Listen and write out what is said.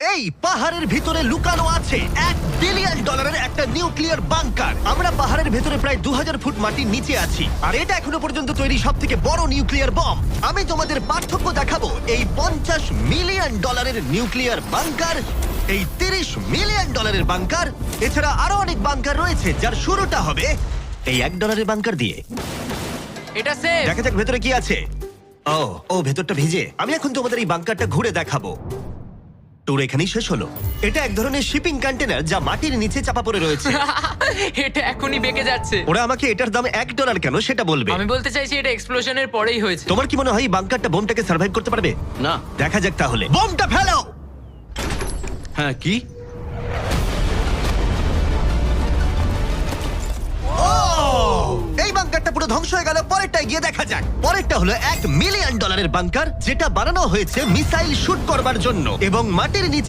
এই পাহাড়ের ভিতরে লুকানো আছে এক বিলিয়ন ডলারের একটা নিউক্লিয়ার বাংকার আমরা পাহাড়ের ভেতরে প্রায় দু ফুট মাটির নিচে আছি। আর এটা এখনও পর্যন্ত তৈরি সব থেকে বড় নিউক্লিয়ার বম আমি তোমাদের পার্থক্য দেখাবো। এই পঞ্চাশ মিলিয়ন ডলারের নিউক্লিয়ার বাংকার এই তিরিশ মিলিয়ন ডলারের বাংকার এছাড়া আরও অনেক বাংকার রয়েছে যার শুরুটা হবে এই এক ডলারের বাংকার দিয়ে। এটা সেফ দেখা যাক ভেতরে কি আছে। ও ও ভেতরটা ভিজে। আমি এখন তোমাদের এই বাংকারটা ঘুরে দেখাবো। ট্যুর এখানেই শেষ হলো। এটা এক ধরনের শিপিং কন্টেনার যা মাটির নিচে চাপা পড়ে রয়েছে। এটা এখনই বেঁকে যাচ্ছে। ওরা আমাকে এটার দাম এক ডলার কেন সেটা বলবে। আমি বলতে চাইছি এটা এক্সপ্লোশনের পরেই হয়েছে। তোমার কি মনে হয় বাঙ্কারটা বাংকারটা বোমটাকে সার্ভাইভ করতে পারবে? না। দেখা যাক তাহলে। বোমটা ফেলো! হ্যাঁ কি? পুরো ধ্বংস হয়ে গেল পরেরটা গিয়ে দেখা যাক। পরেরটা হলো এক মিলিয়ন ডলারের বাংকার যেটা বানানো হয়েছে মিসাইল শুট করবার জন্য এবং মাটির নিচে